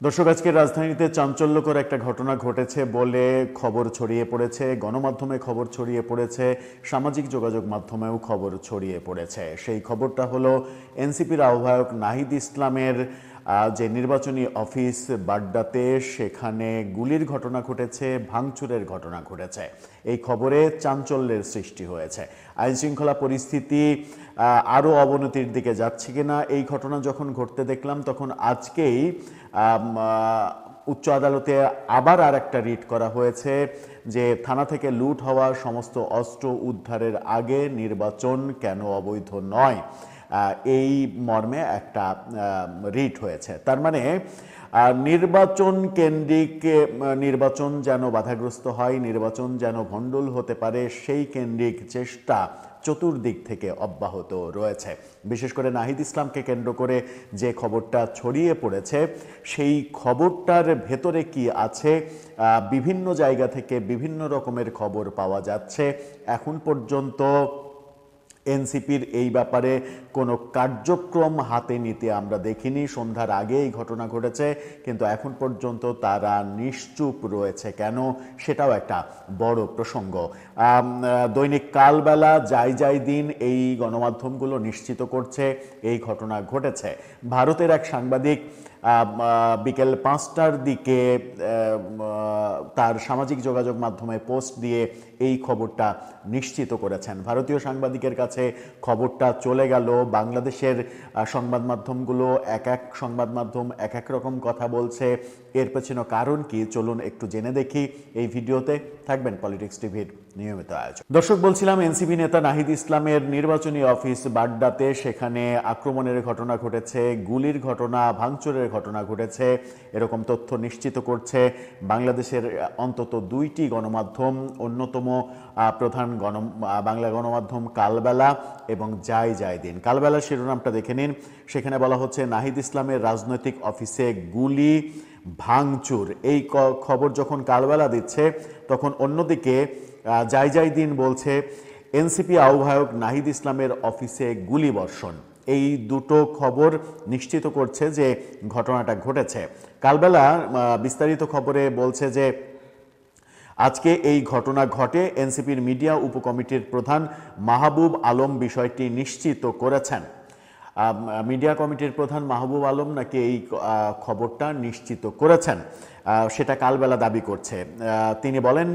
দর্শক আজকে রাজধানীতে চাঞ্চল্যকর একটা ঘটনা ঘটেছে বলে খবর ছড়িয়ে পড়েছে। গণমাধ্যমে খবর ছড়িয়ে পড়েছে, সামাজিক যোগাযোগ মাধ্যমেও খবর ছড়িয়ে পড়েছে। সেই খবরটা হলো এনসিপির আহ্বায়ক নাহিদ ইসলামের যে নির্বাচনী অফিস বাড্ডাতে সেখানে গুলির ঘটনা ঘটেছে, ভাঙচুরের ঘটনা ঘটেছে। এই খবরে চাঞ্চল্যের সৃষ্টি হয়েছে। আইন শৃঙ্খলা পরিস্থিতি আরও অবনতির দিকে যাচ্ছে কিনা, এই ঘটনা যখন ঘটতে দেখলাম, তখন আজকেই উচ্চ আদালতে আবার আর একটা রিট করা হয়েছে যে থানা থেকে লুট হওয়া সমস্ত অস্ত্র উদ্ধারের আগে নির্বাচন কেন অবৈধ নয়। এই মর্মে একটা রিট হয়েছে। তার মানে নির্বাচন কেন্দ্রিক নির্বাচন যেন বাধাগ্রস্ত হয়, নির্বাচন যেন ভণ্ডুল হতে পারে, সেই কেন্দ্রিক চেষ্টা চতুর্দিক থেকে অব্যাহত রয়েছে। বিশেষ করে নাহিদ ইসলামকে কেন্দ্র করে যে খবরটা ছড়িয়ে পড়েছে, সেই খবরটার ভেতরে কি আছে? বিভিন্ন জায়গা থেকে বিভিন্ন রকমের খবর পাওয়া যাচ্ছে। এখন পর্যন্ত এনসিপির এই ব্যাপারে কোনো কার্যক্রম হাতে নিতে আমরা দেখিনি। সন্ধ্যার আগে এই ঘটনা ঘটেছে, কিন্তু এখন পর্যন্ত তারা নিশ্চুপ রয়েছে। কেন? সেটাও একটা বড় প্রসঙ্গ। দৈনিক কালবেলা যাই যাই দিন এই গণমাধ্যমগুলো নিশ্চিত করছে, এই ঘটনা ঘটেছে। ভারতের এক সাংবাদিক বিকেল পাঁচটার দিকে তার সামাজিক যোগাযোগ মাধ্যমে পোস্ট দিয়ে এই খবরটা নিশ্চিত করেছেন। ভারতীয় সাংবাদিকের কাছে খবরটা চলে গেল বাংলাদেশের সংবাদ মাধ্যমগুলো এক এক সংবাদ মাধ্যম এক এক রকম কথা বলছে। এর পেছনে কারণ কি? চলুন একটু জেনে দেখি এই ভিডিওতে। থাকবেন পলিটিক্স টিভির নিয়মিত আয়োজন দর্শক, বলছিলাম এনসিপি নেতা নাহিদ ইসলামের নির্বাচনী অফিস বাড্ডাতে সেখানে আক্রমণের ঘটনা ঘটেছে, গুলির ঘটনা, ভাঙচুরের ঘটনা ঘটেছে, এরকম তথ্য নিশ্চিত করছে বাংলাদেশের অন্তত দুইটি গণমাধ্যম, অন্যতম প্রধান গণ বাংলা গণমাধ্যম কালবেলা এবং যাই যাই দিন। কালবেলার শিরোনামটা দেখে নিন। সেখানে বলা হচ্ছে, নাহিদ ইসলামের রাজনৈতিক অফিসে গুলি ভাঙচুর। এই খবর যখন কালবেলা দিচ্ছে, তখন অন্যদিকে যাই যাই দিন বলছে, এনসিপি আহ্বায়ক নাহিদ ইসলামের অফিসে গুলি বর্ষণ এই দুটো খবর নিশ্চিত করছে যে ঘটনাটা ঘটেছে। কালবেলা বিস্তারিত খবরে বলছে যে, আজকে এই ঘটনা ঘটে এনসিপির মিডিয়া উপকমিটির প্রধান মাহবুব আলম বিষয়টি নিশ্চিত করেছেন। মিডিয়া কমিটির প্রধান মাহবুব আলম নাকি এই খবরটা নিশ্চিত করেছেন। সেটা কালবেলা দাবি করছে। তিনি বলেন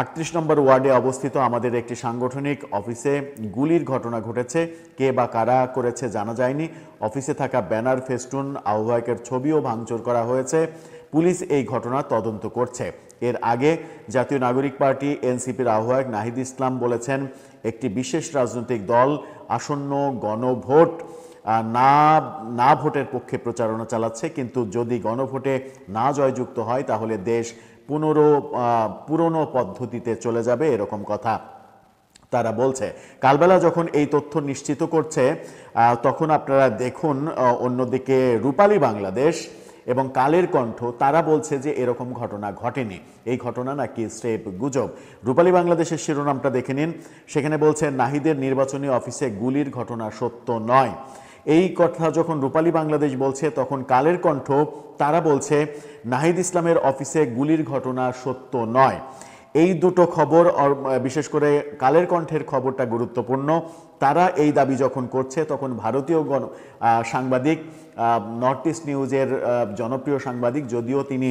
আটত্রিশ নম্বর ওয়ার্ডে অবস্থিত আমাদের একটি সাংগঠনিক অফিসে গুলির ঘটনা ঘটেছে। কে বা কারা করেছে জানা যায়নি। অফিসে থাকা ব্যানার, ফেস্টুন, আহ্বায়কের ছবিও ভাঙচুর করা হয়েছে। পুলিশ এই ঘটনা তদন্ত করছে। এর আগে জাতীয় নাগরিক পার্টি, এনসিপির আহ্বায়ক নাহিদ ইসলাম বলেছেন, একটি বিশেষ রাজনৈতিক দল আসন্ন গণভোট না না ভোটের পক্ষে প্রচারণা চালাচ্ছে, কিন্তু যদি গণভোটে না জয়যুক্ত হয়, তাহলে দেশ পুনরো পুরনো পদ্ধতিতে চলে যাবে, এরকম কথা তারা বলছে। কালবেলা যখন এই তথ্য নিশ্চিত করছে তখন আপনারা দেখুন অন্যদিকে রূপালী বাংলাদেশ এবং কালের কণ্ঠ, তারা বলছে যে এরকম ঘটনা ঘটেনি। এই ঘটনা নাকি স্টেপ গুজব। রূপালী বাংলাদেশের শিরোনামটা দেখে নিন। সেখানে বলছে, নাহিদের নির্বাচনী অফিসে গুলির ঘটনা সত্য নয়। এই কথা যখন রূপালী বাংলাদেশ বলছে, তখন কালের কণ্ঠ, তারা বলছে, নাহিদ ইসলামের অফিসে গুলির ঘটনা সত্য নয়। এই দুটো খবর বিশেষ করে কালের কণ্ঠের খবরটা গুরুত্বপূর্ণ। তারা এই দাবি যখন করছে, তখন ভারতীয় গণ সাংবাদিক নর্থ ইস্ট নিউজের জনপ্রিয় সাংবাদিক, যদিও তিনি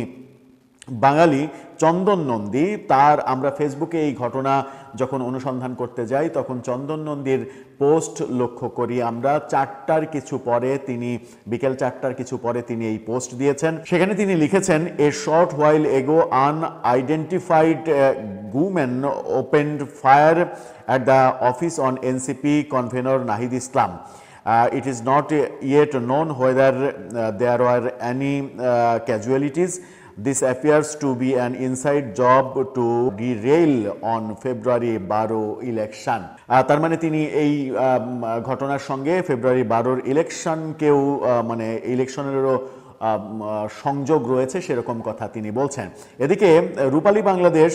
বাঙালি চন্দন নন্দী তার আমরা ফেসবুকে এই ঘটনা যখন অনুসন্ধান করতে যাই তখন চন্দন নন্দীর পোস্ট লক্ষ্য করি আমরা। চারটার কিছু পরে তিনি বিকেল চারটার কিছু পরে তিনি এই পোস্ট দিয়েছেন। সেখানে তিনি লিখেছেন a short while ago unidentified gunmen opened fire at the office on NCP convener Nahid Islam Uh, it is not yet known whether uh, there were any uh, casualties. This appears to be an inside job to derail on February 12 election. তার মানে তিনি এই ঘটনার সঙ্গে ফেব্রুয়ারি বারোর ইলেকশনকেও মানে ইলেকশনেরও সংযোগ রয়েছে সেরকম কথা তিনি বলছেন এদিকে রূপালী বাংলাদেশ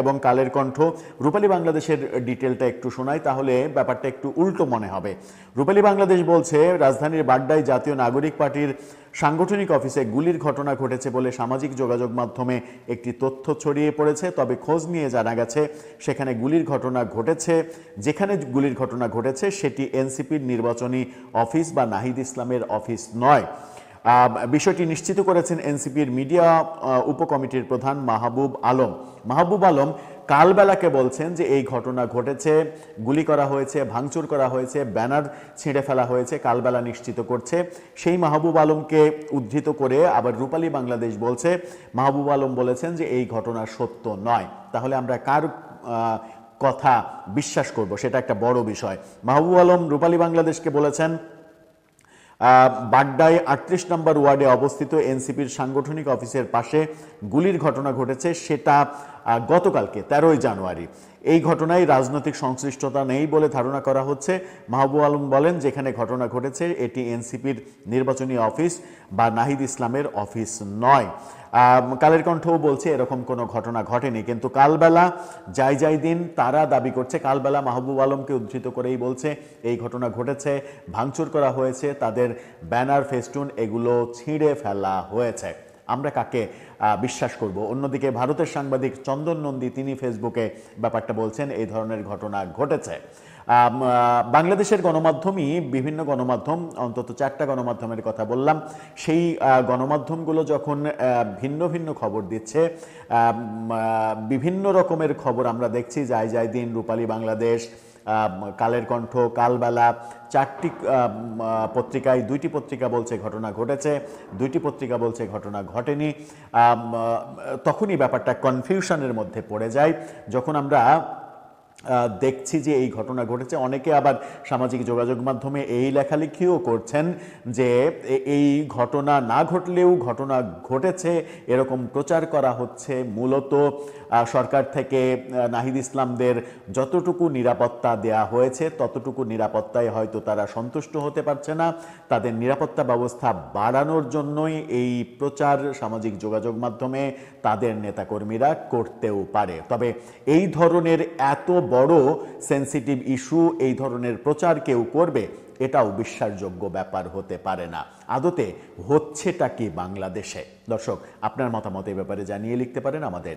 এবং কালের কণ্ঠ, রূপালী বাংলাদেশের ডিটেলটা একটু শোনাই, তাহলে ব্যাপারটা একটু উল্টো মনে হবে রূপালী বাংলাদেশ বলছে, রাজধানীর বাড্ডায় জাতীয় নাগরিক পার্টির সাংগঠনিক অফিসে গুলির ঘটনা ঘটেছে বলে সামাজিক যোগাযোগ মাধ্যমে একটি তথ্য ছড়িয়ে পড়েছে। তবে খোঁজ নিয়ে জানা গেছে, সেখানে গুলির ঘটনা ঘটেছে। যেখানে গুলির ঘটনা ঘটেছে, সেটি এনসিপির নির্বাচনী অফিস বা নাহিদ ইসলামের অফিস নয়। বিষয়টি নিশ্চিত করেছেন এনসিপির মিডিয়া উপকমিটির প্রধান মাহবুব আলম। মাহবুব আলম কালবেলাকে বলছেন যে এই ঘটনা ঘটেছে, গুলি করা হয়েছে, ভাঙচুর করা হয়েছে, ব্যানার ছিঁড়ে ফেলা হয়েছে, কালবেলা নিশ্চিত করছে। সেই মাহবুব আলমকে উদ্ধৃত করে আবার রূপালী বাংলাদেশ বলছে, মাহবুব আলম বলেছেন যে এই ঘটনা সত্য নয়। তাহলে আমরা কার কথা বিশ্বাস করব? সেটা একটা বড় বিষয়। মাহবুব আলম রূপালী বাংলাদেশকে বলেছেন বাড্ডায় আটত্রিশ নম্বর ওয়ার্ডে অবস্থিত এনসিপির সাংগঠনিক অফিসের পাশে গুলির ঘটনা ঘটেছে। সেটা গতকালকে তেরোই জানুয়ারি। এই ঘটনায় রাজনৈতিক সংশ্লিষ্টতা নেই বলে ধারণা করা হচ্ছে। মাহবুব আলম বলেন, যেখানে ঘটনা ঘটেছে, এটি এনসিপির নির্বাচনী অফিস বা নাহিদ ইসলামের অফিস নয়। কালের কণ্ঠও বলছে, এরকম কোনো ঘটনা ঘটেনি। কিন্তু কালবেলা, যাই যাই দিন তারা দাবি করছে, কালবেলা মাহবুব আলমকে উদ্ধৃত করেই বলছে, এই ঘটনা ঘটেছে, ভাঙচুর করা হয়েছে, তাদের ব্যানার, ফেস্টুন, এগুলো ছিঁড়ে ফেলা হয়েছে। আমরা কাকে বিশ্বাস করব? অন্যদিকে ভারতের সাংবাদিক চন্দন নন্দী, তিনি ফেসবুকে ব্যাপারটা বলছেন, এই ধরনের ঘটনা ঘটেছে। বাংলাদেশের গণমাধ্যমই বিভিন্ন গণমাধ্যম, অন্তত চারটা গণমাধ্যমের কথা বললাম, সেই গণমাধ্যমগুলো যখন ভিন্ন ভিন্ন খবর দিচ্ছে বিভিন্ন রকমের খবর আমরা দেখছি, যাই যাই দিন, রূপালী বাংলাদেশ কালের কণ্ঠ, কালবেলা, চারটি পত্রিকায় দুইটি পত্রিকা বলছে ঘটনা ঘটেছে, দুইটি পত্রিকা বলছে ঘটনা ঘটেনি তখনই ব্যাপারটা কনফিউশনের মধ্যে পড়ে যায়, যখন আমরা দেখছি যে এই ঘটনা ঘটেছে। অনেকে আবার সামাজিক যোগাযোগ মাধ্যমে এই লেখালেখিও করছেন যে এই ঘটনা না ঘটলেও ঘটনা ঘটেছে, এরকম প্রচার করা হচ্ছে। মূলত সরকার থেকে নাহিদ ইসলামদের যতটুকু নিরাপত্তা দেয়া হয়েছে, ততটুকু নিরাপত্তায় হয়তো তারা সন্তুষ্ট হতে পারছে না। তাদের নিরাপত্তা ব্যবস্থা বাড়ানোর জন্যই এই প্রচার সামাজিক যোগাযোগ মাধ্যমে তাদের নেতাকর্মীরা করতেও পারে। তবে এই ধরনের এত বড় সেন্সিটিভ ইস্যু এই ধরনের প্রচার কেউ করবে, এটাও বিশ্বাসযোগ্য ব্যাপার হতে পারে না। আদতে হচ্ছেটা কি বাংলাদেশে? দর্শক, আপনার মতামত এই ব্যাপারে জানিয়ে লিখতে পারেন আমাদের।